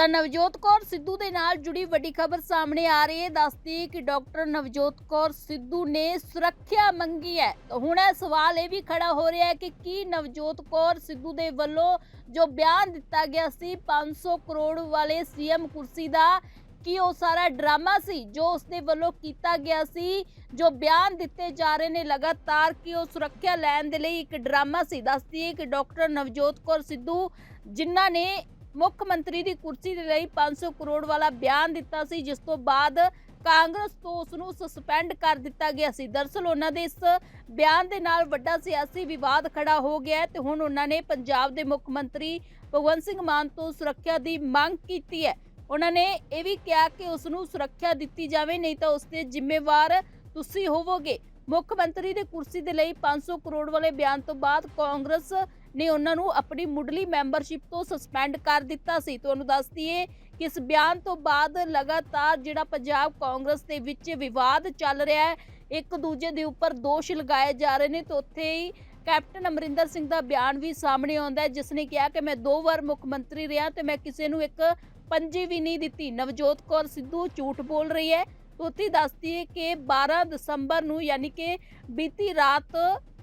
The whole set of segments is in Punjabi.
ਤਾਂ ਨਵਜੋਤ ਕੌਰ ਸਿੱਧੂ ਦੇ ਨਾਲ ਜੁੜੀ ਵੱਡੀ ਖਬਰ ਸਾਹਮਣੇ ਆ ਰਹੀ ਹੈ। ਦੱਸਦੀ ਕਿ ਡਾਕਟਰ ਨਵਜੋਤ ਕੌਰ ਸਿੱਧੂ ਨੇ ਸੁਰੱਖਿਆ ਮੰਗੀ ਹੈ। ਤਾਂ ਹੁਣ ਇਹ ਸਵਾਲ ਇਹ ਵੀ ਖੜਾ ਹੋ ਰਿਹਾ ਹੈ ਕਿ ਕੀ ਨਵਜੋਤ ਕੌਰ ਸਿੱਧੂ ਦੇ ਵੱਲੋਂ ਜੋ ਬਿਆਨ ਦਿੱਤਾ ਗਿਆ ਸੀ 500 ਕਰੋੜ ਵਾਲੇ ਸੀਐਮ ਕੁਰਸੀ ਦਾ, ਕਿ ਉਹ ਸਾਰਾ ਡਰਾਮਾ ਸੀ? ਜੋ ਉਸਦੇ ਵੱਲੋਂ ਕੀਤਾ ਗਿਆ ਸੀ, ਜੋ ਬਿਆਨ ਦਿੱਤੇ ਜਾ ਰਹੇ ਨੇ ਲਗਾਤਾਰ, ਕਿ ਉਹ ਸੁਰੱਖਿਆ ਲੈਣ ਦੇ ਲਈ ਇੱਕ ਡਰਾਮਾ ਸੀ? ਦੱਸਦੀ ਹੈ ਕਿ ਡਾਕਟਰ ਨਵਜੋਤ ਕੌਰ ਸਿੱਧੂ, ਜਿਨ੍ਹਾਂ ਨੇ ਮੁੱਖ ਮੰਤਰੀ ਦੀ ਕੁਰਸੀ ਦੇ ਲਈ 500 ਕਰੋੜ ਵਾਲਾ ਬਿਆਨ ਦਿੱਤਾ ਸੀ, ਜਿਸ ਤੋਂ ਬਾਅਦ ਕਾਂਗਰਸ ਤੋਂ ਉਸ ਨੂੰ ਸਸਪੈਂਡ ਕਰ ਦਿੱਤਾ ਗਿਆ ਸੀ। ਦਰਸਲ ਉਹਨਾਂ ਦੇ ਇਸ ਬਿਆਨ ਦੇ ਨਾਲ ਵੱਡਾ ਸਿਆਸੀ ਵਿਵਾਦ ਖੜਾ ਹੋ ਗਿਆ ਹੈ ਤੇ ਹੁਣ ਉਹਨਾਂ ਨੇ ਪੰਜਾਬ ਦੇ ਮੁੱਖ ਮੰਤਰੀ ਭਗਵੰਤ ਸਿੰਘ ਮਾਨ ਤੋਂ ਸੁਰੱਖਿਆ ਦੀ ਮੰਗ ਕੀਤੀ ਹੈ। ਉਹਨਾਂ ਨੇ ਇਹ ਵੀ ਕਿਹਾ ਕਿ ਉਸ ਨੂੰ ਸੁਰੱਖਿਆ ਦਿੱਤੀ ਜਾਵੇ, ਨਹੀਂ ਤਾਂ ਉਸ ਦੇ ਜ਼ਿੰਮੇਵਾਰ ਤੁਸੀਂ ਹੋਵੋਗੇ। ਮੁੱਖ ਮੰਤਰੀ ਦੀ ਕੁਰਸੀ ਦੇ ਲਈ 500 ਕਰੋੜ ਵਾਲੇ ਬਿਆਨ ਤੋਂ ਬਾਅਦ ਕਾਂਗਰਸ ਨੇ ਉਹਨਾਂ ਨੂੰ ਆਪਣੀ ਮੁੱਢਲੀ ਮੈਂਬਰਸ਼ਿਪ ਤੋਂ ਸਸਪੈਂਡ ਕਰ ਦਿੱਤਾ ਸੀ। ਤੁਹਾਨੂੰ ਦੱਸ ਦਈਏ ਕਿ ਇਸ ਬਿਆਨ ਤੋਂ ਬਾਅਦ ਲਗਾਤਾਰ ਜਿਹੜਾ ਪੰਜਾਬ ਕਾਂਗਰਸ ਦੇ ਵਿੱਚ ਵਿਵਾਦ ਚੱਲ ਰਿਹਾ ਹੈ, ਇੱਕ ਦੂਜੇ ਦੇ ਉੱਪਰ ਦੋਸ਼ ਲਗਾਏ ਜਾ ਰਹੇ ਨੇ ਤੇ ਉੱਥੇ ਹੀ ਕੈਪਟਨ ਅਮਰਿੰਦਰ ਸਿੰਘ ਦਾ ਬਿਆਨ ਵੀ ਸਾਹਮਣੇ ਆਉਂਦਾ ਹੈ, ਜਿਸ ਨੇ ਕਿਹਾ ਕਿ ਮੈਂ ਦੋ ਵਾਰ ਮੁੱਖ ਮੰਤਰੀ ਰਿਹਾ ਤੇ ਮੈਂ ਕਿਸੇ ਨੂੰ ਇੱਕ ਪੰਜੀ ਵੀ ਨਹੀਂ ਦਿੱਤੀ। ਨਵਜੋਤ ਕੌਰ ਸਿੱਧੂ ਝੂਠ ਬੋਲ ਰਹੀ ਹੈ। ਉੱਥੇ ਦੱਸਦੀ ਹੈ ਕਿ 12 ਦਸੰਬਰ ਨੂੰ ਯਾਨੀ ਕਿ ਬੀਤੀ ਰਾਤ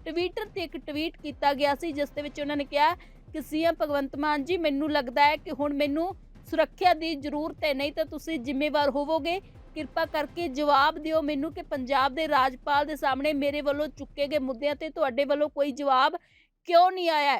ਟਵਿੱਟਰ ਤੇ ਇੱਕ ਟਵੀਟ ਕੀਤਾ ਗਿਆ ਸੀ, ਜਿਸ ਦੇ ਵਿੱਚ ਉਹਨਾਂ ਨੇ ਕਿਹਾ ਕਿ ਸੀਐਮ ਭਗਵੰਤ ਮਾਨ ਜੀ, ਮੈਨੂੰ ਲੱਗਦਾ ਹੈ ਕਿ ਹੁਣ ਮੈਨੂੰ ਸੁਰੱਖਿਆ ਦੀ ਜ਼ਰੂਰਤ ਹੈ, ਨਹੀਂ ਤਾਂ ਤੁਸੀਂ ਜ਼ਿੰਮੇਵਾਰ ਹੋਵੋਗੇ। ਕਿਰਪਾ ਕਰਕੇ ਜਵਾਬ ਦਿਓ ਮੈਨੂੰ ਕਿ ਪੰਜਾਬ ਦੇ ਰਾਜਪਾਲ ਦੇ ਸਾਹਮਣੇ ਮੇਰੇ ਵੱਲੋਂ ਚੁੱਕੇ ਗਏ ਮੁੱਦਿਆਂ ਤੇ ਤੁਹਾਡੇ ਵੱਲੋਂ ਕੋਈ ਜਵਾਬ ਕਿਉਂ ਨਹੀਂ ਆਇਆ